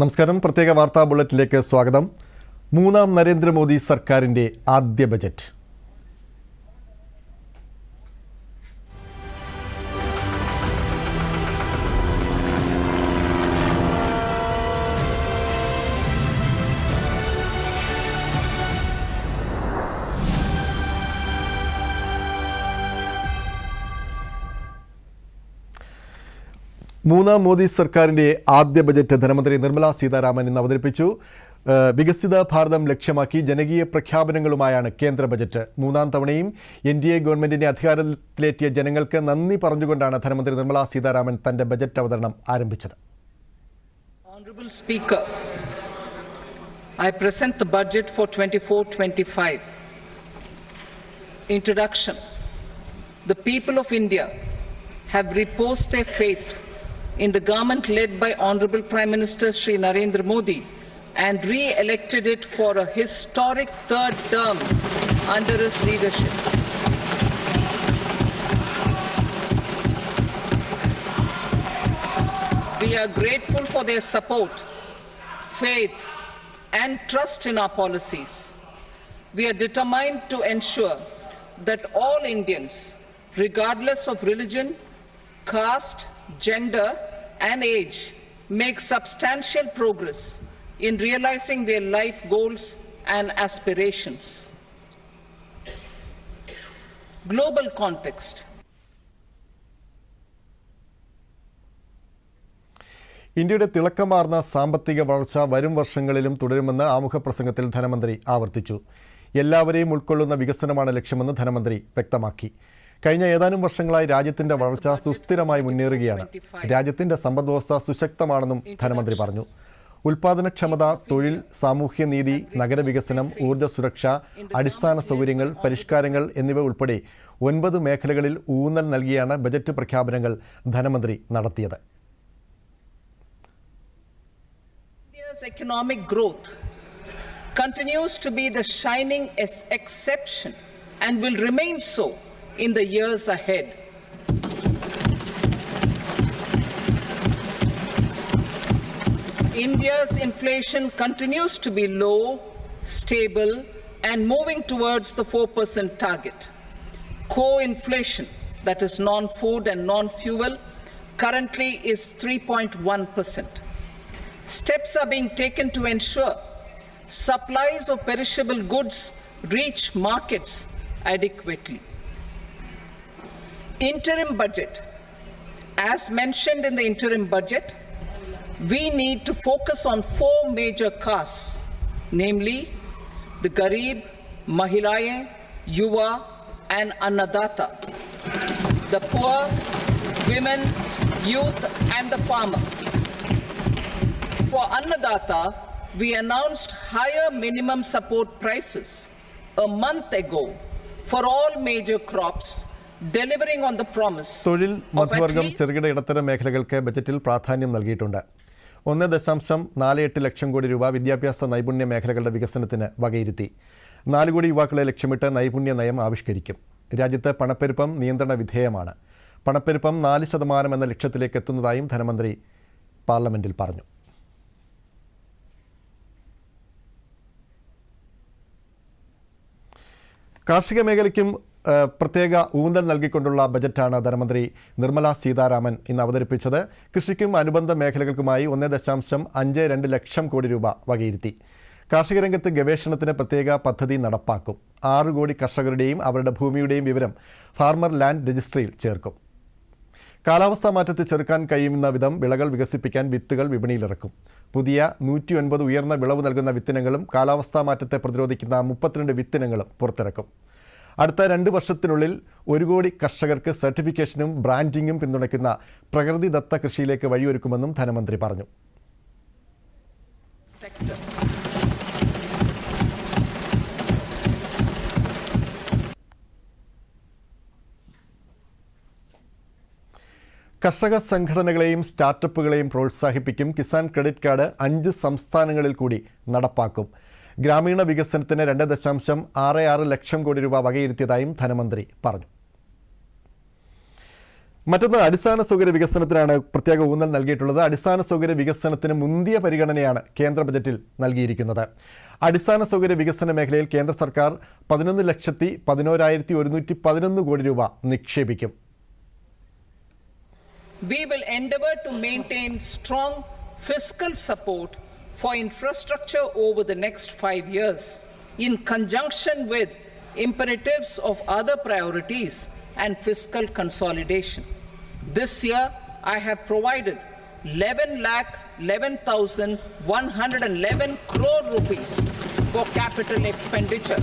നമസ്കാരം. പ്രത്യേക വാർത്താ ബുള്ളറ്റിലേക്ക് സ്വാഗതം. മൂന്നാം നരേന്ദ്രമോദി സർക്കാരിന്റെ ആദ്യ ബജറ്റ്. മൂന്നാം മോദി സർക്കാരിന്റെ ആദ്യ ബജറ്റ് ധനമന്ത്രി നിർമ്മല സീതാരാമൻ ഇന്ന് അവതരിപ്പിച്ചു വികസിത ഭാരതം ലക്ഷ്യമാക്കി ജനകീയ പ്രഖ്യാപനങ്ങളുമായാണ് കേന്ദ്ര ബജറ്റ് മൂന്നാം തവണയും എൻ ഡി എ ഗവൺമെന്റിനെ അധികാരത്തിലേറ്റിയ ജനങ്ങൾക്ക് നന്ദി പറഞ്ഞുകൊണ്ടാണ് ധനമന്ത്രി നിർമ്മല സീതാരാമൻ തന്റെ ബജറ്റ് അവതരണം ആരംഭിച്ചത് the budget for 24-25. Introduction. The people of India have reposed their faith in the government led by Honorable Prime Minister Sri Narendra Modi and re-elected it for a historic third term under his leadership. We are grateful for their support, faith, and trust in our policies. We are determined to ensure that all Indians, regardless of religion, caste, gender, and age, make substantial progress in realizing their life goals and aspirations. Global context. ഇന്ത്യയുടെ തിളക്കമാർന്ന സാമ്പത്തിക വളർച്ച വരും വർഷങ്ങളിലും തുടരുമെന്ന് ആമുഖ പ്രസംഗത്തിൽ ധനമന്ത്രി ആവർത്തിച്ചു എല്ലാവരെയും ഉൾക്കൊള്ളുന്ന വികസനമാണ് ലക്ഷ്യമെന്ന് ധനമന്ത്രി വ്യക്തമാക്കി കഴിഞ്ഞ ഏതാനും വർഷങ്ങളായി രാജ്യത്തിന്റെ വളർച്ച സുസ്ഥിരമായി മുന്നേറുകയാണ്. രാജ്യത്തിന്റെ സമ്പദ്വ്യവസ്ഥ സുശക്തമാണെന്നും ധനമന്ത്രി പറഞ്ഞു. ഉൽപാദനക്ഷമത തൊഴിൽ സാമൂഹ്യനീതി നഗരവികസനം ഊർജ സുരക്ഷ അടിസ്ഥാന സൗകര്യങ്ങൾ പരിഷ്കാരങ്ങൾ എന്നിവ ഉൾപ്പെടെ ഒൻപത് മേഖലകളിൽ ഊന്നൽ നൽകിയാണ് ബജറ്റ് പ്രഖ്യാപനങ്ങൾ ധനമന്ത്രി നടത്തിയത്. Economic growth continues to be the shining exception and will remain so in the years ahead. India's inflation continues to be low, stable, and moving towards the 4% target. Core inflation, that is non food and non fuel, currently is 3.1%. Steps are being taken to ensure supplies of perishable goods reach markets adequately. Interim budget. As mentioned in the interim budget, we need to focus on four major castes, namely the Garib, Mahilaye, Yuva, and Annadata. The poor, women, youth, and the farmer. For Annadata, we announced higher minimum support prices a month ago for all major crops, delivering on the promise തൊഴിൽ മധ്യവർഗം ചെറുകിട ഇടത്തരം മേഖലകൾക്ക് ബജറ്റിൽ പ്രാധാന്യം നൽകിയിട്ടുണ്ട്. ഒന്ന് ദശാംശം നാല് എട്ട് ലക്ഷം കോടി രൂപ വിദ്യാഭ്യാസ നൈപുണ്യ മേഖലകളുടെ വികസനത്തിന് വകയിരുത്തി. നാല് കോടി യുവാക്കളെ ലക്ഷ്യമിട്ട് നൈപുണ്യ നയം ആവിഷ്കരിക്കും. രാജ്യത്ത് പണപ്പെരുപ്പം നിയന്ത്രണ വിധേയമാണ്. പണപ്പെരുപ്പം നാല് ശതമാനം എന്ന ലക്ഷ്യത്തിലേക്ക് എത്തുന്നതായും ധനമന്ത്രി പാർലമെന്റിൽ പറഞ്ഞു. കാർഷിക മേഖലയ്ക്കും പ്രത്യേക ഊന്നൽ നൽകിക്കൊണ്ടുള്ള ബജറ്റാണ് ധനമന്ത്രി നിർമ്മല സീതാരാമൻ ഇന്ന് അവതരിപ്പിച്ചത്. കൃഷിക്കും അനുബന്ധ മേഖലകൾക്കുമായി ഒന്ന് ദശാംശം അഞ്ച് രണ്ട് ലക്ഷം കോടി രൂപ വകയിരുത്തി. കാർഷിക രംഗത്ത് ഗവേഷണത്തിന് പ്രത്യേക പദ്ധതി നടപ്പാക്കും. ആറ് കോടി കർഷകരുടെയും അവരുടെ ഭൂമിയുടെയും വിവരം ഫാർമർ ലാൻഡ് രജിസ്ട്രിയിൽ ചേർക്കും. കാലാവസ്ഥാ മാറ്റത്തെ ചെറുക്കാൻ കഴിയുന്ന വിധം വിളകൾ വികസിപ്പിക്കാൻ വിത്തുകൾ വിപണിയിലിറക്കും. പുതിയ നൂറ്റി ഒൻപത് ഉയർന്ന വിളവ് നൽകുന്ന വിത്തിനങ്ങളും കാലാവസ്ഥാ മാറ്റത്തെ പ്രതിരോധിക്കുന്ന മുപ്പത്തിരണ്ട് വിത്തിനങ്ങളും പുറത്തിറക്കും. അടുത്ത രണ്ട് വർഷത്തിനുള്ളിൽ ഒരു കോടി കർഷകർക്ക് സർട്ടിഫിക്കേഷനും ബ്രാൻഡിങ്ങും പിന്തുണയ്ക്കുന്ന പ്രകൃതിദത്ത കൃഷിയിലേക്ക് വഴിയൊരുക്കുമെന്നും ധനമന്ത്രി പറഞ്ഞു. കർഷക സംഘടനകളെയും സ്റ്റാർട്ടപ്പുകളെയും പ്രോത്സാഹിപ്പിക്കും കിസാൻ ക്രെഡിറ്റ് കാർഡ് അഞ്ച് സംസ്ഥാനങ്ങളിൽ കൂടി നടപ്പാക്കും. ഗ്രാമീണ വികസനത്തിന് രണ്ട് ദശാംശം ആറ് ആറ് ലക്ഷം കോടി രൂപ വകയിരുത്തിയതായും ധനമന്ത്രി പറഞ്ഞു. മറ്റൊന്ന് അടിസ്ഥാന സൗകര്യ വികസനത്തിനാണ് പ്രത്യേക ഊന്നൽ നൽകിയിട്ടുള്ളത്. അടിസ്ഥാന സൗകര്യ വികസനത്തിന് മുന്തിയ പരിഗണനയാണ് കേന്ദ്ര ബജറ്റിൽ നൽകിയിരിക്കുന്നത്. അടിസ്ഥാന സൗകര്യ വികസന മേഖലയിൽ കേന്ദ്ര സർക്കാർ പതിനൊന്ന് ലക്ഷത്തി പതിനോരായിരത്തി ഒരുന്നൂറ്റി പതിനൊന്ന് കോടി രൂപ നിക്ഷേപിക്കും. We will endeavor to maintain strong fiscal support for infrastructure over the next five years in conjunction with imperatives of other priorities and fiscal consolidation. This year, I have provided 11 lakh 11,111 crore rupees for capital expenditure.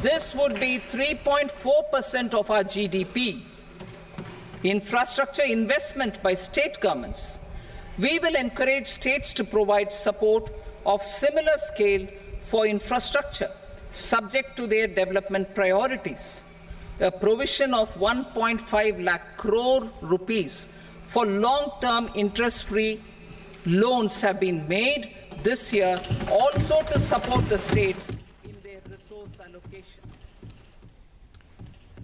This would be 3.4% of our GDP. Infrastructure investment by state governments. We will encourage states to provide support of similar scale for infrastructure, subject to their development priorities. A provision of 1.5 lakh crore rupees for long-term interest-free loans have been made this year also to support the states in their resource allocation.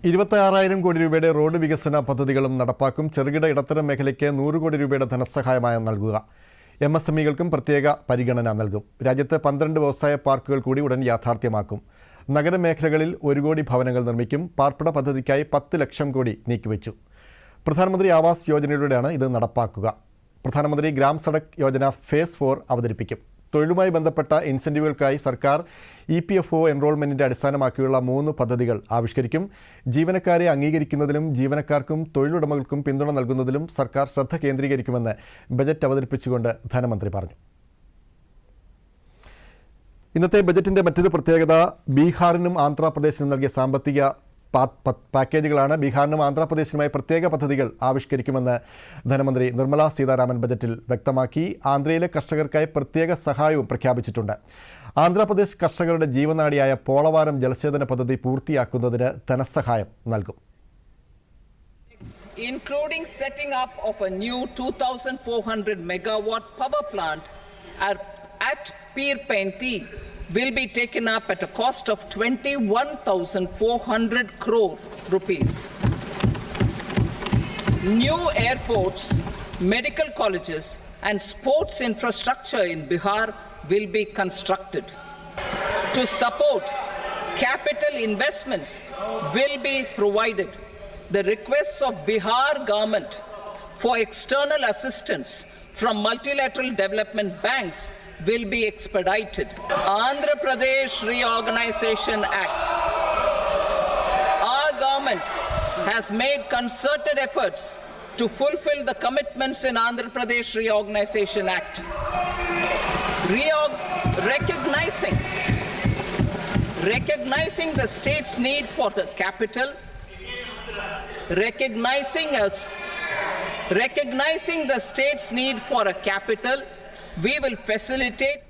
ഇരുപത്തിയാറായിരം കോടി രൂപയുടെ road വികസന പദ്ധതികളും നടപ്പാക്കും. ചെറുകിട ഇടത്തരം മേഖലയ്ക്ക് നൂറ് കോടി രൂപയുടെ ധനസഹായമായി നൽകുക. എം എസ് എംഇകൾക്കും പ്രത്യേക പരിഗണന നൽകും. രാജ്യത്തെ പന്ത്രണ്ട് വ്യവസായ പാർക്കുകൾ കൂടി ഉടൻ യാഥാർത്ഥ്യമാക്കും. നഗരമേഖലകളിൽ ഒരു കോടി ഭവനങ്ങൾ നിർമ്മിക്കും. പാർപ്പിട പദ്ധതിക്കായി പത്ത് ലക്ഷം കോടി നീക്കിവെച്ചു. പ്രധാനമന്ത്രി ആവാസ് യോജനയിലൂടെയാണ് ഇത് നടപ്പാക്കുക. പ്രധാനമന്ത്രി ഗ്രാം സഡക് യോജന ഫേസ് ഫോർ അവതരിപ്പിക്കും. തൊഴിലുമായി ബന്ധപ്പെട്ട ഇൻസെന്റീവുകൾക്കായി സർക്കാർ ഇ പി എഫ് ഒ എൻറോൾമെന്റിന്റെ അടിസ്ഥാനമാക്കിയുള്ള മൂന്ന് പദ്ധതികൾ ആവിഷ്കരിക്കും. ജീവനക്കാരെ അംഗീകരിക്കുന്നതിലും ജീവനക്കാർക്കും തൊഴിലുടമകൾക്കും പിന്തുണ നൽകുന്നതിലും സർക്കാർ ശ്രദ്ധ കേന്ദ്രീകരിക്കുമെന്ന് ബജറ്റ് അവതരിപ്പിച്ചുകൊണ്ട് ധനമന്ത്രി പറഞ്ഞു. ഇന്നത്തെ ബജറ്റിന്റെ മറ്റൊരു പ്രത്യേകത ബീഹാറിനും ആന്ധ്രാപ്രദേശിനും നൽകിയ സാമ്പത്തിക പാക്കേജുകളാണ് ബീഹാറിനും ആന്ധ്രാപ്രദേശിനുമായി പ്രത്യേക പദ്ധതികൾ ആവിഷ്കരിക്കുമെന്ന് ധനമന്ത്രി നിർമ്മല സീതാരാമൻ ബജറ്റിൽ വ്യക്തമാക്കി. ആന്ധ്രയിലെ കർഷകർക്കായി പ്രത്യേക സഹായവും പ്രഖ്യാപിച്ചിട്ടുണ്ട്. ആന്ധ്രാപ്രദേശ് കർഷകരുടെ ജീവനാടിയായ പോളവാരം ജലസേചന പദ്ധതി പൂർത്തിയാക്കുന്നതിന് ധനസഹായം നൽകും. Including setting up of a new 2,400 megawatt power plant at, at Pir Painti. Will be taken up at a cost of 21,400 crore rupees. New airports, medical colleges, and sports infrastructure in Bihar will be constructed. To support capital investments will be provided. The requests of Bihar government for external assistance from multilateral development banks will be expedited. Andhra Pradesh Reorganization Act. Our government has made concerted efforts to fulfill the commitments in Andhra Pradesh Reorganization Act. Reorg- recognizing recognizing the state's need for the capital, recognizing us, recognizing the state's need for a capital,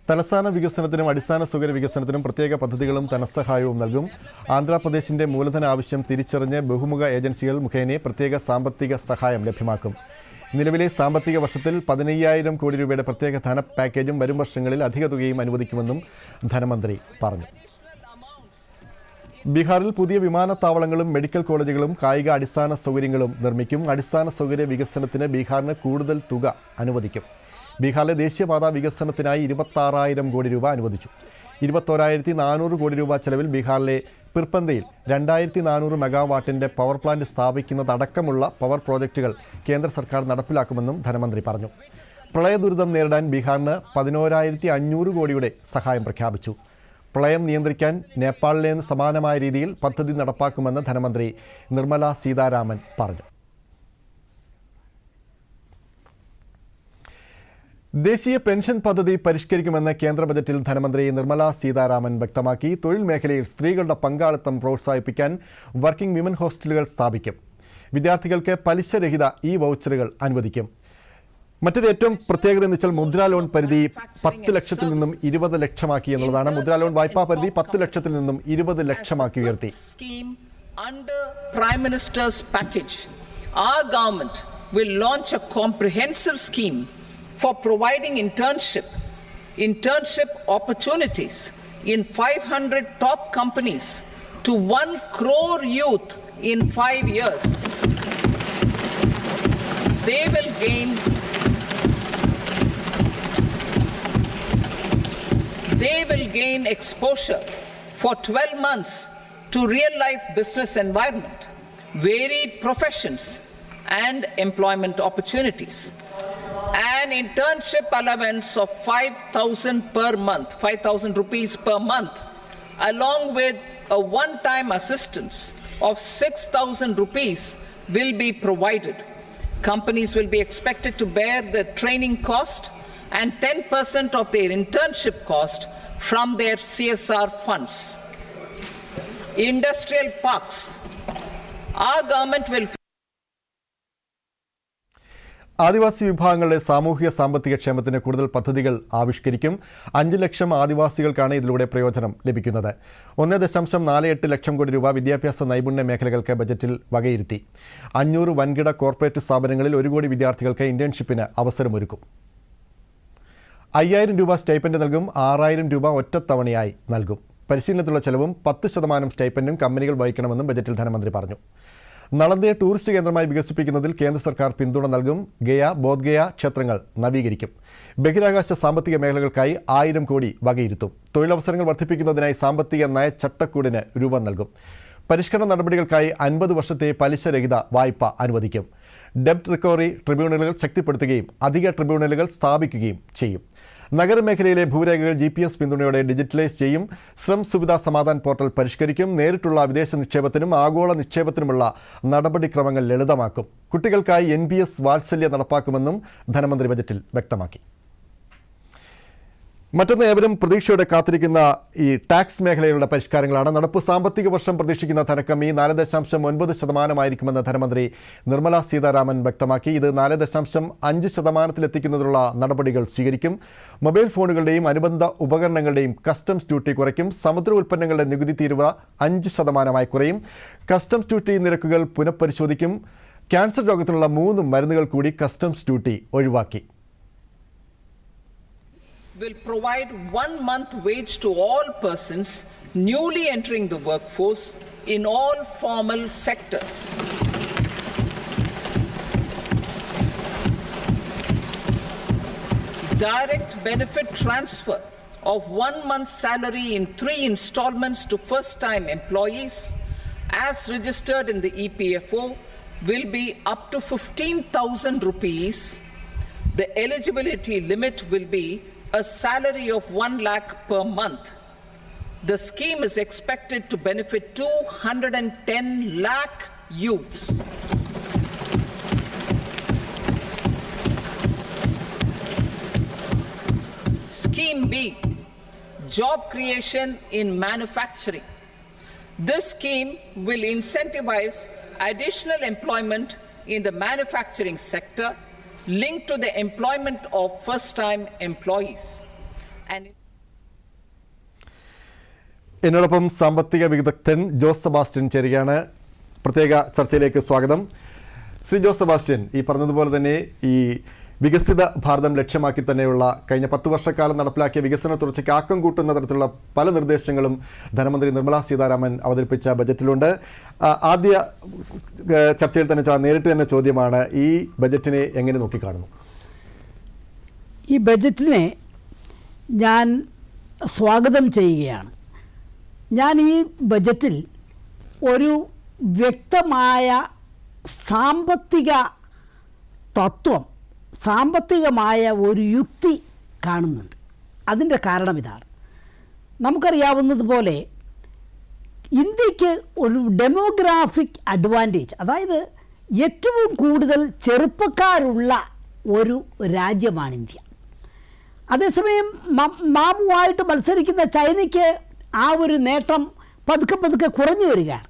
തലസ്ഥാന വികസനത്തിനും അടിസ്ഥാന സൗകര്യ വികസനത്തിനും പ്രത്യേക പദ്ധതികളും ധനസഹായവും നൽകും. ആന്ധ്രാപ്രദേശിന്റെ മൂലധന ആവശ്യം തിരിച്ചറിഞ്ഞ് ബഹുമുഖ ഏജൻസികൾ മുഖേന പ്രത്യേക സാമ്പത്തിക സഹായം ലഭ്യമാക്കും. നിലവിലെ സാമ്പത്തിക വർഷത്തിൽ പതിനയ്യായിരം കോടി രൂപയുടെ പ്രത്യേക ധന പാക്കേജും വരും വർഷങ്ങളിൽ അധിക തുകയും അനുവദിക്കുമെന്നും ധനമന്ത്രി പറഞ്ഞു. ബീഹാറിൽ പുതിയ വിമാനത്താവളങ്ങളും മെഡിക്കൽ കോളേജുകളും കായിക അടിസ്ഥാന സൗകര്യങ്ങളും നിർമ്മിക്കും. അടിസ്ഥാന സൗകര്യ വികസനത്തിന് ബീഹാറിന് കൂടുതൽ തുക അനുവദിക്കും. ബീഹാറിലെ ദേശീയപാത വികസനത്തിനായി ഇരുപത്താറായിരം കോടി രൂപ അനുവദിച്ചു. ഇരുപത്തോരായിരത്തി നാനൂറ് കോടി രൂപ ചെലവിൽ ബീഹാറിലെ പിർപ്പന്തയിൽ രണ്ടായിരത്തി നാനൂറ് മെഗാവാട്ടിന്റെ പവർ പ്ലാന്റ് സ്ഥാപിക്കുന്നതടക്കമുള്ള പവർ പ്രോജക്റ്റുകൾ കേന്ദ്ര സർക്കാർ നടപ്പിലാക്കുമെന്നും ധനമന്ത്രി പറഞ്ഞു. പ്രളയ ദുരിതം നേരിടാൻ ബീഹാറിന് പതിനോരായിരത്തി അഞ്ഞൂറ് കോടിയുടെ സഹായം പ്രഖ്യാപിച്ചു. പ്രളയം നിയന്ത്രിക്കാൻ നേപ്പാളിലെ സമാനമായ രീതിയിൽ പദ്ധതി നടപ്പാക്കുമെന്ന് ധനമന്ത്രി നിർമ്മല സീതാരാമൻ പറഞ്ഞു. ദേശീയ പെൻഷൻ പദ്ധതി പരിഷ്കരിക്കുമെന്ന് കേന്ദ്ര ബജറ്റിൽ ധനമന്ത്രി നിർമ്മല സീതാരാമൻ വ്യക്തമാക്കി. തൊഴിൽ മേഖലയിൽ സ്ത്രീകളുടെ പങ്കാളിത്തം പ്രോത്സാഹിപ്പിക്കാൻ വർക്കിംഗ് വിമൻ ഹോസ്റ്റലുകൾ സ്ഥാപിക്കും. വിദ്യാർത്ഥികൾക്ക് പലിശരഹിത ഈ വൗച്ചറുകൾ അനുവദിക്കും. മറ്റൊരു ഏറ്റവും പ്രത്യേകത എന്ന് വെച്ചാൽ മുദ്രാ ലോൺ പരിധി പത്ത് ലക്ഷത്തിൽ നിന്നും ഇരുപത് ലക്ഷമാക്കി എന്നുള്ളതാണ്. മുദ്രാ ലോൺ വായ്പാ പരിധി പത്ത് ലക്ഷത്തിൽ നിന്നും ഇരുപത് ലക്ഷമാക്കി ഉയർത്തി. Minister's package. Our government will launch a comprehensive scheme for providing internship, internship opportunities in 500 top companies to 1 crore youth in five years, they will gain they will gain exposure for 12 months to real life business environment, varied professions and employment opportunities. An internship allowance of 5000 per month, 5000 rupees per month, along with a one-time assistance of 6000 rupees will be provided. Companies will be expected to bear the training cost and 10% of their internship cost from their CSR funds. Industrial parks. Our government will ആദിവാസി വിഭാഗങ്ങളുടെ സാമൂഹിക സാമ്പത്തിക ക്ഷേമത്തിന് കൂടുതൽ പദ്ധതികൾ ആവിഷ്കരിക്കും. അഞ്ച് ലക്ഷം ആദിവാസികൾക്കാണ് ഇതിലൂടെ പ്രയോജനം ലഭിക്കുന്നത്. ഒന്ന് ദശാംശം നാല് എട്ട് ലക്ഷം കോടി രൂപ വിദ്യാഭ്യാസ നൈപുണ്യ മേഖലകൾക്ക് ബജറ്റിൽ വകയിരുത്തി. അഞ്ഞൂറ് വൻകിട കോർപ്പറേറ്റ് സ്ഥാപനങ്ങളിൽ ഒരു കോടി വിദ്യാർത്ഥികൾക്ക് ഇന്റേൺഷിപ്പിന് അവസരമൊരുക്കും. അയ്യായിരം രൂപ സ്റ്റൈപ്പൻഡ് നൽകും ആറായിരം രൂപ ഒറ്റത്തവണയായി നൽകും. പരിശീലനത്തിലുള്ള ചെലവും പത്ത് ശതമാനം സ്റ്റൈപ്പൻഡും കമ്പനികൾ വഹിക്കണമെന്നും ബജറ്റിൽ ധനമന്ത്രി പറഞ്ഞു. നളന്ദയെ ടൂറിസ്റ്റ് കേന്ദ്രമായി വികസിപ്പിക്കുന്നതിൽ കേന്ദ്ര സർക്കാർ പിന്തുണ നൽകും. ഗയ ബോധ്ഗയ ക്ഷേത്രങ്ങൾ നവീകരിക്കും. ബഹിരാകാശ സാമ്പത്തിക മേഖലകൾക്കായി ആയിരം കോടി വകയിരുത്തും. തൊഴിലവസരങ്ങൾ വർദ്ധിപ്പിക്കുന്നതിനായി സാമ്പത്തിക നയ ചട്ടക്കൂടിന് രൂപം നൽകും. പരിഷ്കരണ നടപടികൾക്കായി അൻപത് വർഷത്തെ പലിശരഹിത വായ്പ അനുവദിക്കും. ഡെപ്റ്റ് റിക്കവറി ട്രിബ്യൂണലുകൾ ശക്തിപ്പെടുത്തുകയും അധിക ട്രിബ്യൂണലുകൾ സ്ഥാപിക്കുകയും ചെയ്യും. നഗരമേഖലയിലെ ഭൂരേഖകൾ ജി പി എസ് പിന്തുണയോടെ ഡിജിറ്റലൈസ് ചെയ്യും. ശ്രം സുവിധാ സമാധാൻ പോർട്ടൽ പരിഷ്കരിക്കും. നേരിട്ടുള്ള വിദേശ നിക്ഷേപത്തിനും ആഗോള നിക്ഷേപത്തിനുമുള്ള നടപടിക്രമങ്ങൾ ലളിതമാക്കും. കുട്ടികൾക്കായി എൻ പി എസ് വാത്സല്യ നടപ്പാക്കുമെന്നും ധനമന്ത്രി ബജറ്റിൽ വ്യക്തമാക്കി. മറ്റൊന്ന് ഏവരും പ്രതീക്ഷയോടെ കാത്തിരിക്കുന്ന ഈ ടാക്സ് മേഖലയിലുള്ള പരിഷ്കാരങ്ങളാണ്. നടപ്പ് സാമ്പത്തിക വർഷം പ്രതീക്ഷിക്കുന്ന ഈ നാല് ദശാംശം ഒൻപത് ശതമാനമായിരിക്കുമെന്ന് ധനമന്ത്രി നിർമ്മല സീതാരാമൻ വ്യക്തമാക്കി. ഇത് നാല് ദശാംശം അഞ്ച് ശതമാനത്തിലെത്തിക്കുന്നതിനുള്ള നടപടികൾ സ്വീകരിക്കും. മൊബൈൽ ഫോണുകളുടെയും അനുബന്ധ ഉപകരണങ്ങളുടെയും കസ്റ്റംസ് ഡ്യൂട്ടി കുറയ്ക്കും. സമുദ്ര ഉൽപ്പന്നങ്ങളുടെ നികുതി തീരുവ അഞ്ച് ശതമാനമായി കുറയും. കസ്റ്റംസ് ഡ്യൂട്ടി നിരക്കുകൾ പുനഃപരിശോധിക്കും. ക്യാൻസർ രോഗത്തിനുള്ള മൂന്ന് മരുന്നുകൾ കൂടി കസ്റ്റംസ് ഡ്യൂട്ടി ഒഴിവാക്കി. Will provide one month wage to all persons newly entering the workforce in all formal sectors. Direct benefit transfer of one month's salary in three installments to first time employees as registered in the EPFO will be up to 15,000 rupees the eligibility limit will be a salary of 1 lakh per month. The scheme is expected to benefit 210 lakh youths. Scheme B Job creation in manufacturing. This scheme will incentivize additional employment in the manufacturing sector linked to the employment of first time employees. And എന്നോടൊപ്പം സാമ്പത്തിക വിദഗ്ധൻ Jose Sebastian ചേരുകയാണ് പ്രത്യേക ചർച്ചയിലേക്ക് സ്വാഗതം Shri Jose Sebastian ഈ പറഞ്ഞതുപോലെ തന്നെ ഈ വികസിത ഭാരതം ലക്ഷ്യമാക്കി തന്നെയുള്ള കഴിഞ്ഞ പത്ത് വർഷക്കാലം നടപ്പിലാക്കിയ വികസന തുടർച്ചയ്ക്ക് ആക്കം കൂട്ടുന്ന തരത്തിലുള്ള പല നിർദ്ദേശങ്ങളും ധനമന്ത്രി നിർമ്മലാ സീതാരാമൻ അവതരിപ്പിച്ച ബജറ്റിലുണ്ട്. ആദ്യ ചർച്ചയിൽ തന്നെ നേരിട്ട് തന്നെ ചോദ്യമാണ് ഈ ബജറ്റിനെ എങ്ങനെ നോക്കിക്കാണുന്നു? ഈ ബജറ്റിനെ ഞാൻ സ്വാഗതം ചെയ്യുകയാണ്. ഞാൻ ഈ ബജറ്റിൽ ഒരു വ്യക്തമായ സാമ്പത്തിക തത്വം സാമ്പത്തികമായ ഒരു യുക്തി കാണുന്നുണ്ട്. അതിന്റെ കാരണം ഇതാണ്. നമുക്കറിയാവുന്നതുപോലെ ഇന്ത്യയ്ക്ക് ഒരു ഡെമോഗ്രാഫിക് അഡ്വാന്റേജ് അതായത് ഏറ്റവും കൂടുതൽ ചെറുപ്പക്കാരുള്ള ഒരു രാജ്യമാണ് ഇന്ത്യ. അതേസമയം മാമുവായിട്ട് മത്സരിക്കുന്ന ചൈനയ്ക്ക് ആ ഒരു നേട്ടം പതുക്കെ പതുക്കെ കുറഞ്ഞു വരികയാണ്.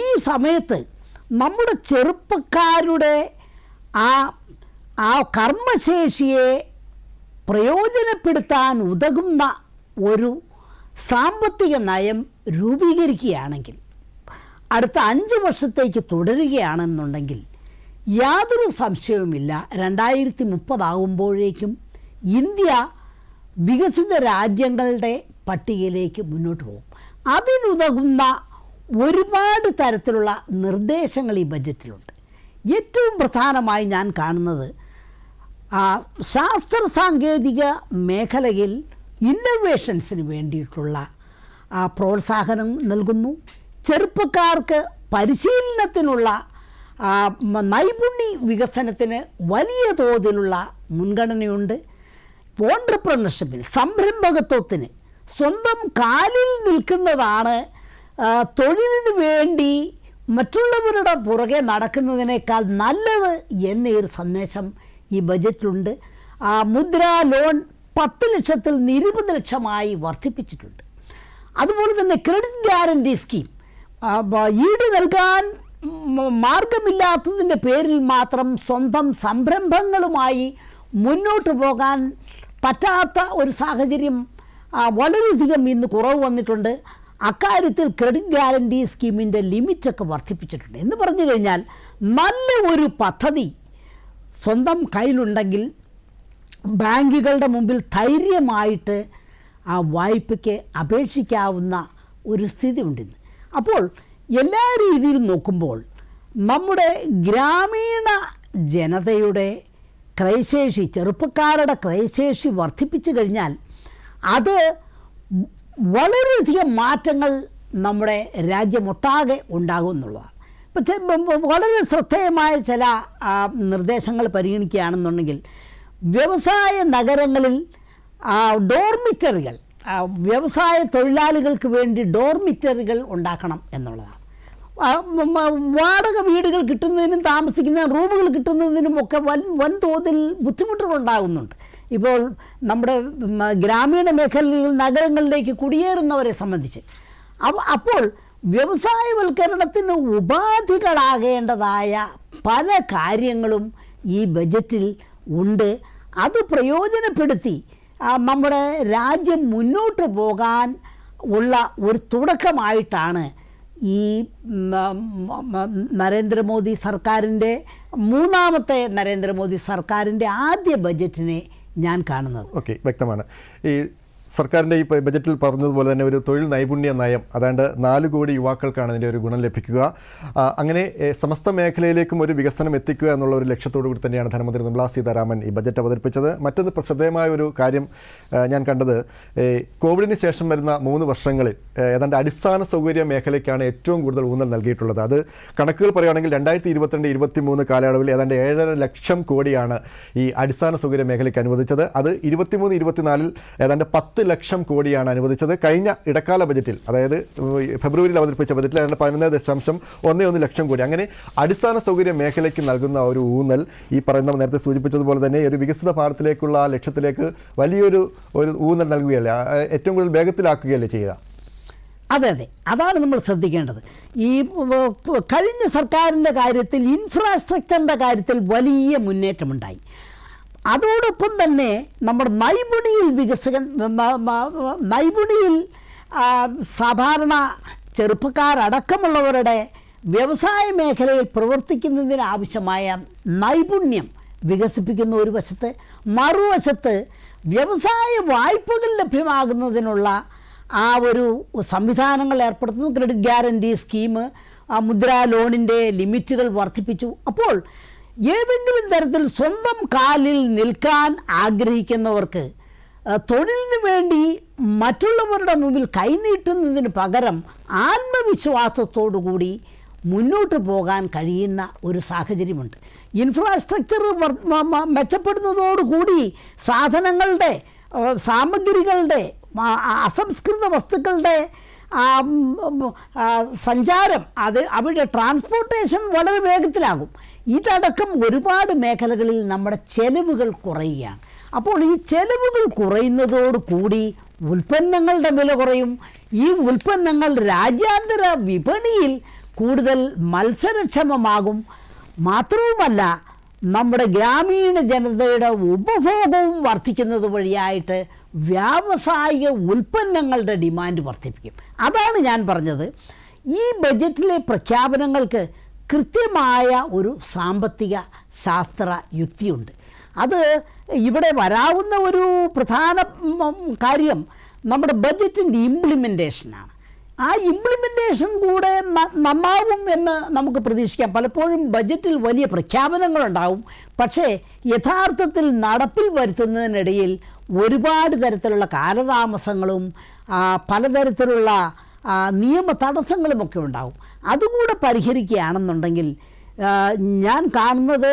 ഈ സമയത്ത് നമ്മുടെ ചെറുപ്പക്കാരുടെ ആ ആ കർമ്മശേഷിയെ പ്രയോജനപ്പെടുത്താൻ ഉതകുന്ന ഒരു സാമ്പത്തിക നയം രൂപീകരിക്കുകയാണെങ്കിൽ അടുത്ത അഞ്ച് വർഷത്തേക്ക് തുടരുകയാണെന്നുണ്ടെങ്കിൽ യാതൊരു സംശയവുമില്ല. രണ്ടായിരത്തി മുപ്പതാകുമ്പോഴേക്കും ഇന്ത്യ വികസിത രാജ്യങ്ങളുടെ പട്ടികയിലേക്ക് മുന്നോട്ട് പോകും. അതിനുതകുന്ന ഒരുപാട് തരത്തിലുള്ള നിർദ്ദേശങ്ങൾ ഈ ബജറ്റിലുണ്ട്. ഏറ്റവും പ്രധാനമായി ഞാൻ കാണുന്നത് ശാസ്ത്ര സാങ്കേതിക മേഖലയിൽ ഇന്നോവേഷൻസിന് വേണ്ടിയിട്ടുള്ള പ്രോത്സാഹനം നൽകുന്നു. ചെറുപ്പക്കാർക്ക് പരിശീലനത്തിനുള്ള നൈപുണ്യ വികസനത്തിന് വലിയ തോതിലുള്ള മുൻഗണനയുണ്ട്. ഓൺട്രപ്രണർഷിപ്പിൽ സംരംഭകത്വത്തിന് സ്വന്തം കാലിൽ നിൽക്കുന്നതാണ് തൊഴിലിന് വേണ്ടി മറ്റുള്ളവരുടെ പുറകെ നടക്കുന്നതിനേക്കാൾ നല്ലത് എന്നൊരു സന്ദേശം ഈ ബജറ്റിലുണ്ട്. ആ മുദ്ര ലോൺ പത്ത് ലക്ഷത്തിൽ നിന്ന് ഇരുപത് ലക്ഷമായി വർദ്ധിപ്പിച്ചിട്ടുണ്ട്. അതുപോലെ തന്നെ ക്രെഡിറ്റ് ഗ്യാരണ്ടി സ്കീം ഈട് നൽകാൻ മാർഗമില്ലാത്തതിന്റെ പേരിൽ മാത്രം സ്വന്തം സംരംഭങ്ങളുമായി മുന്നോട്ട് പോകാൻ പറ്റാത്ത ഒരു സാഹചര്യം വളരെയധികം ഇന്ന് കുറവ് വന്നിട്ടുണ്ട്. അക്കാര്യത്തിൽ ക്രെഡിറ്റ് ഗ്യാരണ്ടി സ്കീമിന്റെ ലിമിറ്റൊക്കെ വർദ്ധിപ്പിച്ചിട്ടുണ്ട്. എന്ന് പറഞ്ഞു കഴിഞ്ഞാൽ നല്ല ഒരു പദ്ധതി സ്വന്തം കയ്യിലുണ്ടെങ്കിൽ ബാങ്കുകളുടെ മുമ്പിൽ ധൈര്യമായിട്ട് ആ വായ്പയ്ക്ക് അപേക്ഷിക്കാവുന്ന ഒരു സ്ഥിതി ഉണ്ടെന്ന് അപ്പോൾ എല്ലാ രീതിയിലും നോക്കുമ്പോൾ നമ്മുടെ ഗ്രാമീണ ജനതയുടെ ക്രയശേഷി ചെറുപ്പക്കാരുടെ ക്രയശേഷി വർദ്ധിപ്പിച്ചു കഴിഞ്ഞാൽ അത് വളരെയധികം മാറ്റങ്ങൾ നമ്മുടെ രാജ്യമൊട്ടാകെ ഉണ്ടാകും വളരെ ശ്രദ്ധേയമായ ചില നിർദ്ദേശങ്ങൾ പരിഗണിക്കുകയാണെന്നുണ്ടെങ്കിൽ വ്യവസായ നഗരങ്ങളിൽ ഡോർമിറ്ററികൾ വ്യവസായ തൊഴിലാളികൾക്ക് വേണ്ടി ഡോർമിറ്ററികൾ ഉണ്ടാക്കണം എന്നുള്ളതാണ്. വാടക വീടുകൾ കിട്ടുന്നതിനും താമസിക്കുന്ന റൂമുകൾ കിട്ടുന്നതിനും ഒക്കെ വൻ വൻതോതിൽ ബുദ്ധിമുട്ടുകൾ ഉണ്ടാകുന്നുണ്ട് ഇപ്പോൾ നമ്മുടെ ഗ്രാമീണ മേഖലയിൽ നഗരങ്ങളിലേക്ക് കുടിയേറുന്നവരെ സംബന്ധിച്ച്. അപ്പോൾ വ്യവസായവൽക്കരണത്തിന് ഉപാധികളാകേണ്ടതായ പല കാര്യങ്ങളും ഈ ബജറ്റിൽ ഉണ്ട്. അത് പ്രയോജനപ്പെടുത്തി നമ്മുടെ രാജ്യം മുന്നോട്ട് പോകാൻ ഉള്ള ഒരു തുടക്കമായിട്ടാണ് ഈ നരേന്ദ്രമോദി സർക്കാരിന്റെ മൂന്നാമത്തെ നരേന്ദ്രമോദി സർക്കാരിന്റെ ആദ്യ ബജറ്റിനെ ഞാൻ കാണുന്നത്. ഓക്കെ വ്യക്തമാണ്. ഈ സർക്കാരിന്റെ ഈ ബജറ്റിൽ പറഞ്ഞതുപോലെ തന്നെ ഒരു തൊഴിൽ നൈപുണ്യ നയം അതാണ്ട് നാല് കോടി യുവാക്കൾക്കാണ് അതിന്റെ ഒരു ഗുണം ലഭിക്കുക. അങ്ങനെ സമസ്ത മേഖലയിലേക്കും ഒരു വികസനം എത്തിക്കുക എന്നുള്ള ഒരു ലക്ഷ്യത്തോടു കൂടി തന്നെയാണ് ധനമന്ത്രി നിർമ്മലാ സീതാരാമൻ ഈ ബജറ്റ് അവതരിപ്പിച്ചത്. മറ്റൊന്ന് പ്രസിദ്ധമായ ഒരു കാര്യം ഞാൻ കണ്ടത് കോവിഡിന് ശേഷം വരുന്ന മൂന്ന് വർഷങ്ങളിൽ ഏതാണ്ട് അടിസ്ഥാന സൗകര്യ മേഖലയ്ക്കാണ് ഏറ്റവും കൂടുതൽ ഊന്നൽ നൽകിയിട്ടുള്ളത്. അത് കണക്കുകൾ പറയുകയാണെങ്കിൽ രണ്ടായിരത്തി ഇരുപത്തിരണ്ട് ഇരുപത്തി മൂന്ന് കാലയളവിൽ ഏതാണ്ട് ഏഴര ലക്ഷം കോടിയാണ് ഈ അടിസ്ഥാന സൗകര്യ മേഖലയ്ക്ക് അനുവദിച്ചത്. അത് ഇരുപത്തിമൂന്ന് ഇരുപത്തിനാലിൽ ഏതാണ്ട് പത്ത് ലക്ഷം കോടിയാണ് അനുവദിച്ചത്. കഴിഞ്ഞ ഇടക്കാല ബജറ്റിൽ അതായത് ഫെബ്രുവരിയിൽ അവതരിപ്പിച്ച ബജറ്റിൽ അതിന്റെ പതിനൊന്ന് ദശാംശം ഒന്ന് ഒന്ന് ലക്ഷം കോടി. അങ്ങനെ അടിസ്ഥാന സൗകര്യ മേഖലയ്ക്ക് നൽകുന്ന ഒരു ഊന്നൽ ഈ പറയുന്ന നേരത്തെ സൂചിപ്പിച്ചതുപോലെ തന്നെ ഒരു വികസിത ഭാരതത്തിലേക്കുള്ള ആ ലക്ഷ്യത്തിലേക്ക് വലിയൊരു ഒരു ഊന്നൽ നൽകുകയല്ലേ? ഏറ്റവും കൂടുതൽ വേഗത്തിലാക്കുകയല്ലേ ചെയ്യുക? അതെ അതെ. അതാണ് നമ്മൾ ശ്രദ്ധിക്കേണ്ടത്. ഈ കഴിഞ്ഞ സർക്കാരിന്റെ കാര്യത്തിൽ ഇൻഫ്രാസ്ട്രക്ചറിന്റെ കാര്യത്തിൽ വലിയ മുന്നേറ്റമുണ്ടായി. അതോടൊപ്പം തന്നെ നമ്മുടെ നൈപുണിയിൽ മ- നൈപുണിയിൽ സാധാരണ ചെറുപ്പക്കാരടക്കമുള്ളവരുടെ വ്യവസായ മേഖലയിൽ പ്രവർത്തിക്കുന്നതിനാവശ്യമായ നൈപുണ്യം വികസിപ്പിക്കുന്ന ഒരു വശത്ത് മറുവശത്ത് വ്യവസായ വായ്പകൾ ലഭ്യമാകുന്നതിനുള്ള ആ ഒരു സംവിധാനങ്ങൾ ഏർപ്പെടുത്തുന്നു. ക്രെഡിറ്റ് ഗ്യാരണ്ടി സ്കീം ആ മുദ്രാ ലോണിന്റെ ലിമിറ്റുകൾ വർദ്ധിപ്പിച്ചു. അപ്പോൾ ഏതെങ്കിലും തരത്തിൽ സ്വന്തം കാലിൽ നിൽക്കാൻ ആഗ്രഹിക്കുന്നവർക്ക് തൊഴിലിനു വേണ്ടി മറ്റുള്ളവരുടെ മുമ്പിൽ കൈനീട്ടുന്നതിന് പകരം ആത്മവിശ്വാസത്തോടുകൂടി മുന്നോട്ട് പോകാൻ കഴിയുന്ന ഒരു സാഹചര്യമുണ്ട്. ഇൻഫ്രാസ്ട്രക്ചർ മെച്ചപ്പെടുന്നതോടുകൂടി സാധനങ്ങളുടെ സാമഗ്രികളുടെ അസംസ്കൃത വസ്തുക്കളുടെ സഞ്ചാരം അത് അവരുടെ ട്രാൻസ്പോർട്ടേഷൻ വളരെ വേഗത്തിലാകും. ഇതടക്കം ഒരുപാട് മേഖലകളിൽ നമ്മുടെ ചെലവുകൾ കുറയുകയാണ്. അപ്പോൾ ഈ ചെലവുകൾ കുറയുന്നതോട് കൂടി ഉൽപ്പന്നങ്ങളുടെ വില കുറയും. ഈ ഉൽപ്പന്നങ്ങൾ രാജ്യാന്തര വിപണിയിൽ കൂടുതൽ മത്സരക്ഷമമാകും. മാത്രവുമല്ല നമ്മുടെ ഗ്രാമീണ ജനതയുടെ ഉപഭോഗവും വർദ്ധിക്കുന്നത് വഴിയായിട്ട് വ്യാവസായിക ഉൽപ്പന്നങ്ങളുടെ ഡിമാൻഡ് വർദ്ധിപ്പിക്കും. അതാണ് ഞാൻ പറഞ്ഞത്. ഈ ബജറ്റിലെ പ്രഖ്യാപനങ്ങൾക്ക് കൃത്യമായ ഒരു സാമ്പത്തിക ശാസ്ത്ര യുക്തിയുണ്ട്. അത് ഇവിടെ വരാവുന്ന ഒരു പ്രധാന കാര്യം നമ്മുടെ ബജറ്റിന്റെ ഇംപ്ലിമെന്റേഷനാണ്. ആ ഇംപ്ലിമെന്റേഷൻ കൂടെ നന്നാവും എന്ന് നമുക്ക് പ്രതീക്ഷിക്കാം. പലപ്പോഴും ബജറ്റിൽ വലിയ പ്രഖ്യാപനങ്ങളുണ്ടാവും. പക്ഷേ യഥാർത്ഥത്തിൽ നടപ്പിൽ വരുത്തുന്നതിനിടയിൽ ഒരുപാട് തരത്തിലുള്ള കാലതാമസങ്ങളും പലതരത്തിലുള്ള നിയമ തടസ്സങ്ങളുമൊക്കെ ഉണ്ടാവും. അതുകൂടെ പരിഹരിക്കുകയാണെന്നുണ്ടെങ്കിൽ ഞാൻ കാണുന്നത്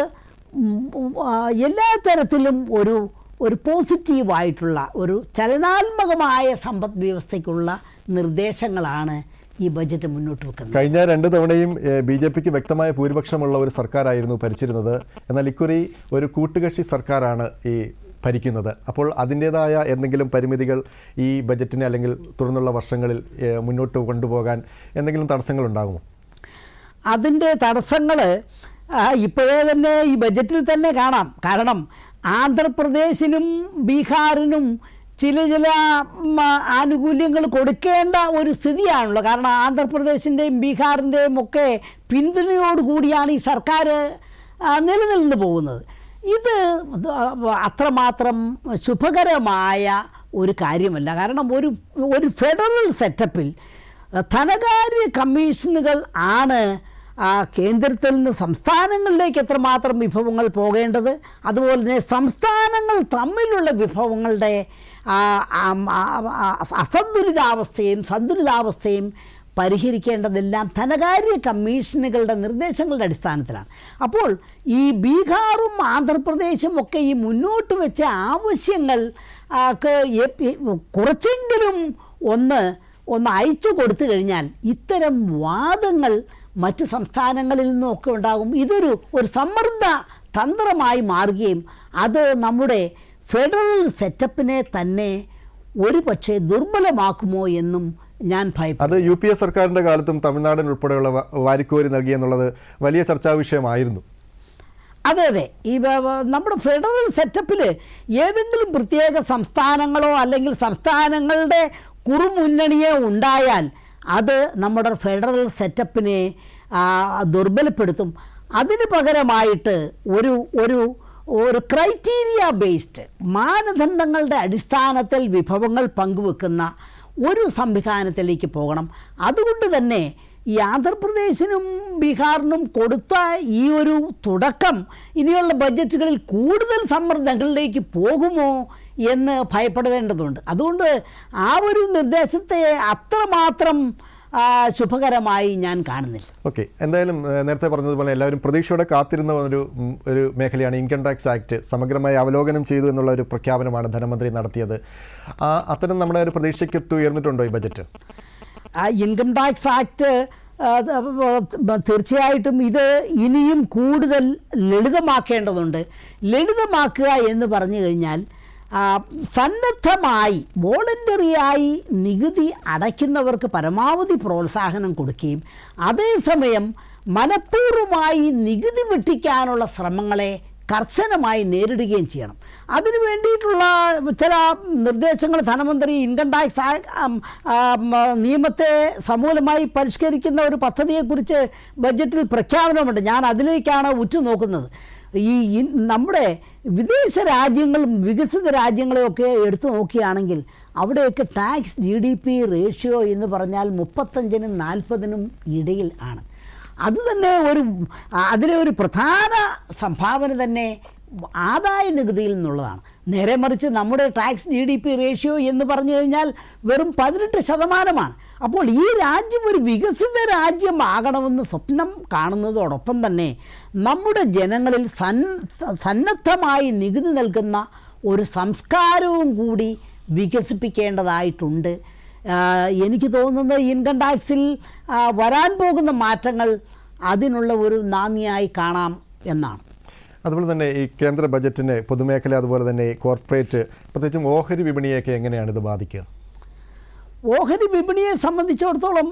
എല്ലാ തരത്തിലും ഒരു ഒരു പോസിറ്റീവായിട്ടുള്ള ഒരു ചലനാത്മകമായ സമ്പദ് വ്യവസ്ഥയ്ക്കുള്ള നിർദ്ദേശങ്ങളാണ് ഈ ബജറ്റ് മുന്നോട്ട് വെക്കുന്നത്. കഴിഞ്ഞ രണ്ട് തവണയും ബി ജെ പിക്ക് വ്യക്തമായ ഭൂരിപക്ഷമുള്ള ഒരു സർക്കാരായിരുന്നു ഭരിച്ചിരുന്നത്. എന്നാൽ ഇക്കുറി ഒരു കൂട്ടുകക്ഷി സർക്കാരാണ് ഈ ഭരിക്കുന്നത്. അപ്പോൾ അതിന്റേതായ എന്തെങ്കിലും പരിമിതികൾ ഈ ബജറ്റിന് അല്ലെങ്കിൽ തുടർന്നുള്ള വർഷങ്ങളിൽ മുന്നോട്ട് കൊണ്ടുപോകാൻ എന്തെങ്കിലും തടസ്സങ്ങളുണ്ടാകുമോ അതിന്റെ തടസ്സങ്ങൾ ഇപ്പോഴേ തന്നെ ഈ ബജറ്റിൽ തന്നെ കാണാം. കാരണം ആന്ധ്രാപ്രദേശിനും ബീഹാറിനും ചില ചില ആനുകൂല്യങ്ങൾ കൊടുക്കേണ്ട ഒരു സ്ഥിതിയാണല്ലോ കാരണം ആന്ധ്രാപ്രദേശിന്റെയും ബീഹാറിന്റെയും ഒക്കെ പിന്തുണയോടുകൂടിയാണ് ഈ സർക്കാർ നിലനിന്ന് പോകുന്നത്. ഇത് അത്രമാത്രം ശുഭകരമായ ഒരു കാര്യമല്ല. കാരണം ഒരു ഒരു ഫെഡറൽ സെറ്റപ്പിൽ ധനകാര്യ കമ്മീഷനുകൾ ആണ് കേന്ദ്രത്തിൽ നിന്ന് സംസ്ഥാനങ്ങളിലേക്ക് എത്രമാത്രം വിഭവങ്ങൾ പോകേണ്ടത് അതുപോലെ തന്നെ സംസ്ഥാനങ്ങൾ തമ്മിലുള്ള വിഭവങ്ങളുടെ അസന്തുലിതാവസ്ഥയും സന്തുലിതാവസ്ഥയും പരിഹരിക്കേണ്ടതെല്ലാം ധനകാര്യ കമ്മീഷനുകളുടെ നിർദ്ദേശങ്ങളുടെ അടിസ്ഥാനത്തിലാണ്. അപ്പോൾ ഈ ബീഹാറും ആന്ധ്രാപ്രദേശും ഒക്കെ ഈ മുന്നോട്ട് വെച്ച ആവശ്യങ്ങൾ കുറച്ചെങ്കിലും ഒന്ന് ഒന്ന് അയച്ചു കൊടുത്തു കഴിഞ്ഞാൽ ഇത്തരം വാദങ്ങൾ മറ്റ് സംസ്ഥാനങ്ങളിൽ നിന്നൊക്കെ ഉണ്ടാകും. ഇതൊരു ഒരു സമ്മർദ്ദ തന്ത്രമായി മാറുകയും അത് നമ്മുടെ ഫെഡറൽ സെറ്റപ്പിനെ തന്നെ ഒരു പക്ഷേ ദുർബലമാക്കുമോ എന്നും ഞാൻ അത് യു പി എ സർക്കാരിന്റെ കാലത്തും തമിഴ്നാടിന് ഉൾപ്പെടെയുള്ള വാരിക്കോരി നൽകി എന്നുള്ളത് വലിയ ചർച്ചാ വിഷയമായിരുന്നു. അതെ അതെ. ഈ നമ്മുടെ ഫെഡറൽ സെറ്റപ്പിൽ ഏതെങ്കിലും പ്രത്യേക സംസ്ഥാനങ്ങളോ അല്ലെങ്കിൽ സംസ്ഥാനങ്ങളുടെ കുറുമുന്നണിയോ ഉണ്ടായാൽ അത് നമ്മുടെ ഫെഡറൽ സെറ്റപ്പിനെ ദുർബലപ്പെടുത്തും. അതിന് പകരമായിട്ട് ഒരു ഒരു ഒരു ക്രൈറ്റീരിയ ബേസ്ഡ് മാനദണ്ഡങ്ങളുടെ അടിസ്ഥാനത്തിൽ വിഭവങ്ങൾ പങ്കുവെക്കുന്ന ഒരു സംവിധാനത്തിലേക്ക് പോകണം. അതുകൊണ്ട് തന്നെ ഈ ആന്ധ്രാപ്രദേശിനും ബീഹാറിനും കൊടുത്ത ഈ ഒരു തുടക്കം ഇനിയുള്ള ബഡ്ജറ്റുകളിൽ കൂടുതൽ സമ്മർദ്ദങ്ങളിലേക്ക് പോകുമോ എന്ന് ഭയപ്പെടേണ്ടതുണ്ട്. അതുകൊണ്ട് ആ ഒരു നിർദ്ദേശത്തെ അത്രമാത്രം ശുഭകരമായി ഞാൻ കാണുന്നില്ല. ഓക്കെ എന്തായാലും നേരത്തെ പറഞ്ഞതുപോലെ എല്ലാവരും പ്രതീക്ഷയോടെ കാത്തിരുന്ന ഒരു ഒരു മേഖലയാണ് ഇൻകം ടാക്സ് ആക്ട് സമഗ്രമായി അവലോകനം ചെയ്തു എന്നുള്ള ഒരു പ്രഖ്യാപനമാണ് ധനമന്ത്രി നടത്തിയത്. അത്തരം നമ്മുടെ ഒരു പ്രതീക്ഷയ്ക്ക് ഉയർന്നിട്ടുണ്ടോ ഈ ബജറ്റ്? ആ ഇൻകം ടാക്സ് ആക്ട് തീർച്ചയായിട്ടും ഇത് ഇനിയും കൂടുതൽ ലളിതമാക്കേണ്ടതുണ്ട്. ലളിതമാക്കുക എന്ന് പറഞ്ഞു കഴിഞ്ഞാൽ സന്നദ്ധമായി വോളണ്ടറിയായി നികുതി അടയ്ക്കുന്നവർക്ക് പരമാവധി പ്രോത്സാഹനം കൊടുക്കുകയും അതേസമയം മനഃപൂർവമായി നികുതി വെട്ടിക്കാനുള്ള ശ്രമങ്ങളെ കർശനമായി നേരിടുകയും ചെയ്യണം. അതിനു വേണ്ടിയിട്ടുള്ള ചില നിർദ്ദേശങ്ങൾ ധനമന്ത്രി ഇൻകം ടാക്സ് നിയമത്തെ സമൂലമായി പരിഷ്കരിക്കുന്ന ഒരു പദ്ധതിയെക്കുറിച്ച് ബജറ്റിൽ പ്രഖ്യാപനമുണ്ട്. ഞാൻ അതിലേക്കാണ് ഉറ്റുനോക്കുന്നത്. ഈ നമ്മുടെ വിദേശ രാജ്യങ്ങളും വികസിത രാജ്യങ്ങളെയൊക്കെ എടുത്തു നോക്കുകയാണെങ്കിൽ അവിടെയൊക്കെ tax G D P ratio എന്ന് പറഞ്ഞാൽ മുപ്പത്തഞ്ചിനും നാൽപ്പതിനും ഇടയിൽ ആണ്. അത് തന്നെ ഒരു അതിലെ ഒരു പ്രധാന സംഭാവന തന്നെ ആദായ നികുതിയിൽ നിന്നുള്ളതാണ്. നേരെ മറിച്ച് നമ്മുടെ tax G D P ratio എന്ന് പറഞ്ഞു കഴിഞ്ഞാൽ വെറും പതിനെട്ട് ശതമാനമാണ്. അപ്പോൾ ഈ രാജ്യം ഒരു വികസിത രാജ്യമാകണമെന്ന് സ്വപ്നം കാണുന്നതോടൊപ്പം തന്നെ നമ്മുടെ ജനങ്ങളിൽ സൻ സന്നദ്ധമായി നികുതി നൽകുന്ന ഒരു സംസ്കാരവും കൂടി വികസിപ്പിക്കേണ്ടതായിട്ടുണ്ട്. എനിക്ക് തോന്നുന്നത് ഇൻകം ടാക്സിൽ വരാൻ പോകുന്ന മാറ്റങ്ങൾ അതിനുള്ള ഒരു നാന്ദിയായി കാണാം എന്നാണ്. അതുപോലെ തന്നെ ഈ കേന്ദ്ര ബജറ്റിനെ പൊതുമേഖല അതുപോലെ തന്നെ കോർപ്പറേറ്റ് പ്രത്യേകിച്ചും ഓഹരി വിപണിയൊക്കെ എങ്ങനെയാണ് ഇത് ബാധിക്കുക? ഓഹരി വിപണിയെ സംബന്ധിച്ചിടത്തോളം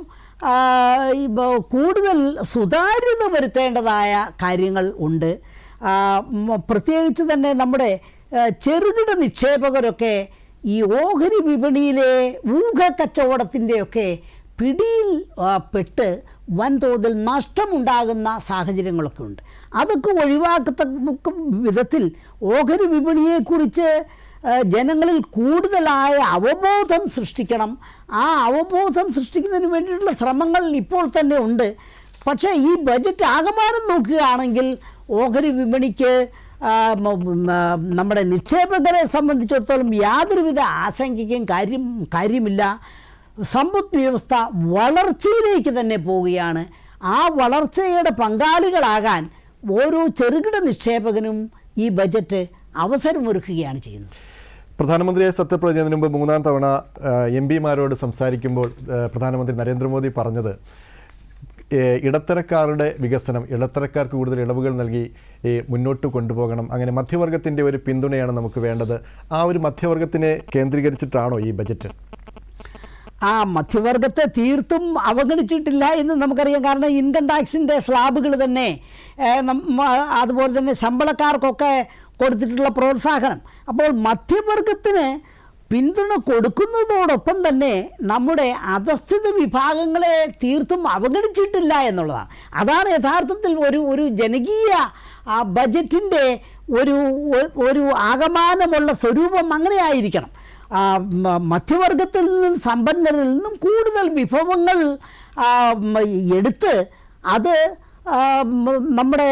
കൂടുതൽ സുതാര്യത വരുത്തേണ്ടതായ കാര്യങ്ങൾ ഉണ്ട്. പ്രത്യേകിച്ച് തന്നെ നമ്മുടെ ചെറുകിട നിക്ഷേപകരൊക്കെ ഈ ഓഹരി വിപണിയിലെ ഊഹക്കച്ചവടത്തിന്റെയൊക്കെ പിടിയിൽ പെട്ട് വൻതോതിൽ നഷ്ടമുണ്ടാകുന്ന സാഹചര്യങ്ങളൊക്കെ ഉണ്ട്. അതൊക്കെ ഒഴിവാക്കത്തക്ക വിധത്തിൽ ഓഹരി വിപണിയെക്കുറിച്ച് ജനങ്ങളിൽ കൂടുതലായ അവബോധം സൃഷ്ടിക്കണം. ആ അവബോധം സൃഷ്ടിക്കുന്നതിന് വേണ്ടിയിട്ടുള്ള ശ്രമങ്ങൾ ഇപ്പോൾ തന്നെ ഉണ്ട്. പക്ഷേ ഈ ബജറ്റ് ആകമാനം നോക്കുകയാണെങ്കിൽ ഓഹരി വിപണിക്ക് നമ്മുടെ നിക്ഷേപകരെ സംബന്ധിച്ചിടത്തോളം യാതൊരുവിധ ആശങ്കയ്ക്കും കാര്യം കാര്യമില്ല. സമ്പദ് വ്യവസ്ഥ വളർച്ചയിലേക്ക് തന്നെ പോവുകയാണ്. ആ വളർച്ചയുടെ പങ്കാളികളാകാൻ ഓരോ ചെറുകിട നിക്ഷേപകനും ഈ ബജറ്റ് അവസരമൊരുക്കുകയാണ് ചെയ്യുന്നത്. പ്രധാനമന്ത്രിയെ സത്യപ്രതിജ്ഞതിന് മുമ്പ് മൂന്നാം തവണ എം പിമാരോട് സംസാരിക്കുമ്പോൾ പ്രധാനമന്ത്രി നരേന്ദ്രമോദി പറഞ്ഞത് ഇടത്തരക്കാരുടെ വികസനം ഇടത്തരക്കാർക്ക് കൂടുതൽ ഇളവുകൾ നൽകി മുന്നോട്ട് കൊണ്ടുപോകണം. അങ്ങനെ മധ്യവർഗത്തിന്റെ ഒരു പിന്തുണയാണ് നമുക്ക് വേണ്ടത്. ആ ഒരു മധ്യവർഗത്തിനെ കേന്ദ്രീകരിച്ചിട്ടാണോ ഈ ബജറ്റ് ആ മധ്യവർഗത്തെ തീർത്തും അവഗണിച്ചിട്ടില്ല എന്ന് നമുക്കറിയാം. കാരണം ഇൻകം ടാക്സിന്റെ സ്ലാബുകൾ തന്നെ അതുപോലെ തന്നെ ശമ്പളക്കാർക്കൊക്കെ കൊടുത്തിട്ടുള്ള പ്രോത്സാഹനം. അപ്പോൾ മധ്യവർഗത്തിന് പിന്തുണ കൊടുക്കുന്നതോടൊപ്പം തന്നെ നമ്മുടെ അധസ്ഥിത വിഭാഗങ്ങളെ തീർത്തും അവഗണിച്ചിട്ടില്ല എന്നുള്ളതാണ്. അതാണ് യഥാർത്ഥത്തിൽ ഒരു ഒരു ജനകീയ ബജറ്റിന്റെ ഒരു ഒരു ആകമാനമുള്ള സ്വരൂപം അങ്ങനെ ആയിരിക്കണം ആ, മ- മധ്യവർഗത്തിൽ നിന്നും സമ്പന്നരിൽ നിന്നും കൂടുതൽ വിഭവങ്ങൾ എടുത്ത് അത് നമ്മുടെ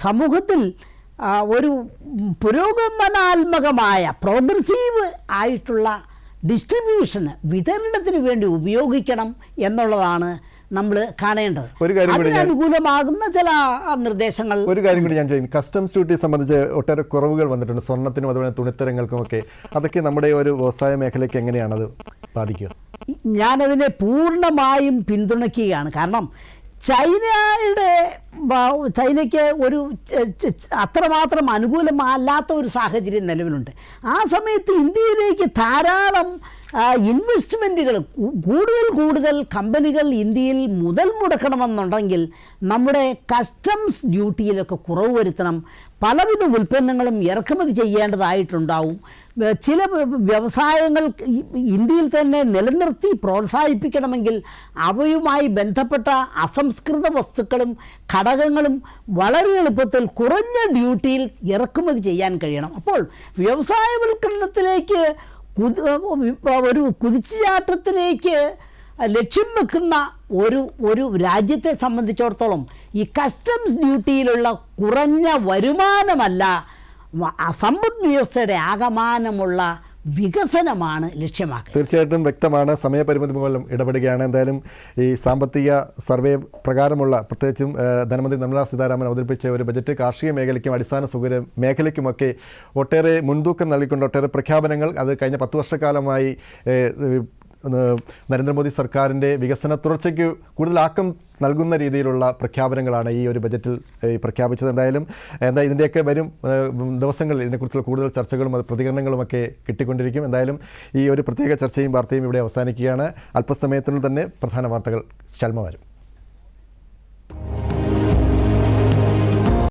സമൂഹത്തിൽ ഒരു പുരോഗമനാത്മകമായ പ്രോഗ്രസീവ് ആയിട്ടുള്ള ഡിസ്ട്രിബ്യൂഷന് വിതരണത്തിന് വേണ്ടി ഉപയോഗിക്കണം എന്നുള്ളതാണ് നമ്മൾ കാണേണ്ടത്. ഒരു കാര്യം കൂടി അനുകൂലമാകുന്ന ചില നിർദ്ദേശങ്ങൾ ഒരു കാര്യം കൂടി ഞാൻ ചെയ്യുന്നു കസ്റ്റംസ് ഡ്യൂട്ടി സംബന്ധിച്ച് ഒട്ടേറെ കുറവുകൾ വന്നിട്ടുണ്ട്. സ്വർണത്തിനും അതുപോലെ തുണിത്തരങ്ങൾക്കും ഒക്കെ. അതൊക്കെ നമ്മുടെ ഒരു വ്യവസായ മേഖലയ്ക്ക് എങ്ങനെയാണ് അത് ബാധിക്കുക? ഞാനതിനെ പൂർണമായും പിന്തുണയ്ക്കുകയാണ്. കാരണം ചൈനയുടെ ചൈനയ്ക്ക് ഒരു അത്രമാത്രം അനുകൂലമല്ലാത്ത ഒരു സാഹചര്യം നിലവിലുണ്ട്. ആ സമയത്ത് ഇന്ത്യയിലേക്ക് ധാരാളം ഇൻവെസ്റ്റ്മെന്റുകൾ കൂടുതൽ കൂടുതൽ കമ്പനികൾ ഇന്ത്യയിൽ മുതൽ മുടക്കണമെന്നുണ്ടെങ്കിൽ നമ്മുടെ കസ്റ്റംസ് ഡ്യൂട്ടിയിലൊക്കെ കുറവ് വരുത്തണം. പലവിധ ഉൽപ്പന്നങ്ങളും ഇറക്കുമതി ചെയ്യേണ്ടതായിട്ടുണ്ടാവും. ചില വ്യവസായങ്ങൾ ഇന്ത്യയിൽ തന്നെ നിലനിർത്തി പ്രോത്സാഹിപ്പിക്കണമെങ്കിൽ അവയുമായി ബന്ധപ്പെട്ട അസംസ്കൃത വസ്തുക്കളും ഘടകങ്ങളും വളരെ എളുപ്പത്തിൽ കുറഞ്ഞ ഡ്യൂട്ടിയിൽ ഇറക്കുമതി ചെയ്യാൻ കഴിയണം. അപ്പോൾ വ്യവസായവൽക്കരണത്തിലേക്ക് ഒരു കുതിച്ചുചാട്ടത്തിലേക്ക് ലക്ഷ്യം വെക്കുന്ന ഒരു ഒരു രാജ്യത്തെ സംബന്ധിച്ചിടത്തോളം ഈ കസ്റ്റംസ് ഡ്യൂട്ടിയിലുള്ള കുറഞ്ഞ വരുമാനമല്ല സമ്പദ് വ്യവസ്ഥയുടെ ആകമാനമുള്ള വികസനമാണ് ലക്ഷ്യമാക്കുന്നത് തീർച്ചയായിട്ടും വ്യക്തമാണ്. സമയപരിമിതി മൂലം ഇടപെടുകയാണ്. എന്തായാലും ഈ സാമ്പത്തിക സർവേ പ്രകാരമുള്ള പ്രത്യേകിച്ചും ധനമന്ത്രി നിർമ്മലാ സീതാരാമൻ അവതരിപ്പിച്ച ഒരു ബജറ്റ് കാർഷിക മേഖലയ്ക്കും അടിസ്ഥാന സൗകര്യ മേഖലയ്ക്കുമൊക്കെ ഒട്ടേറെ മുൻതൂക്കം നൽകിക്കൊണ്ട് ഒട്ടേറെ പ്രഖ്യാപനങ്ങൾ അത് കഴിഞ്ഞ പത്ത് വർഷക്കാലമായി നരേന്ദ്രമോദി സർക്കാരിന്റെ വികസന തുടർച്ചയ്ക്ക് കൂടുതൽ ആക്കം നൽകുന്ന രീതിയിലുള്ള പ്രഖ്യാപനങ്ങളാണ് ഈ ഒരു ബജറ്റിൽ പ്രഖ്യാപിച്ചത്. എന്തായാലും എന്താ ഇതിന്റെയൊക്കെ വരും ദിവസങ്ങളിൽ ഇതിനെക്കുറിച്ചുള്ള കൂടുതൽ ചർച്ചകളും പ്രതികരണങ്ങളും ഒക്കെ കിട്ടിക്കൊണ്ടിരിക്കും. എന്തായാലും ഈ ഒരു പ്രത്യേക ചർച്ചയും വാർത്തയും ഇവിടെ അവസാനിക്കുകയാണ്. അല്പസമയത്തിനുള്ളിൽ തന്നെ പ്രധാന വാർത്തകൾ ശൽമ വരും.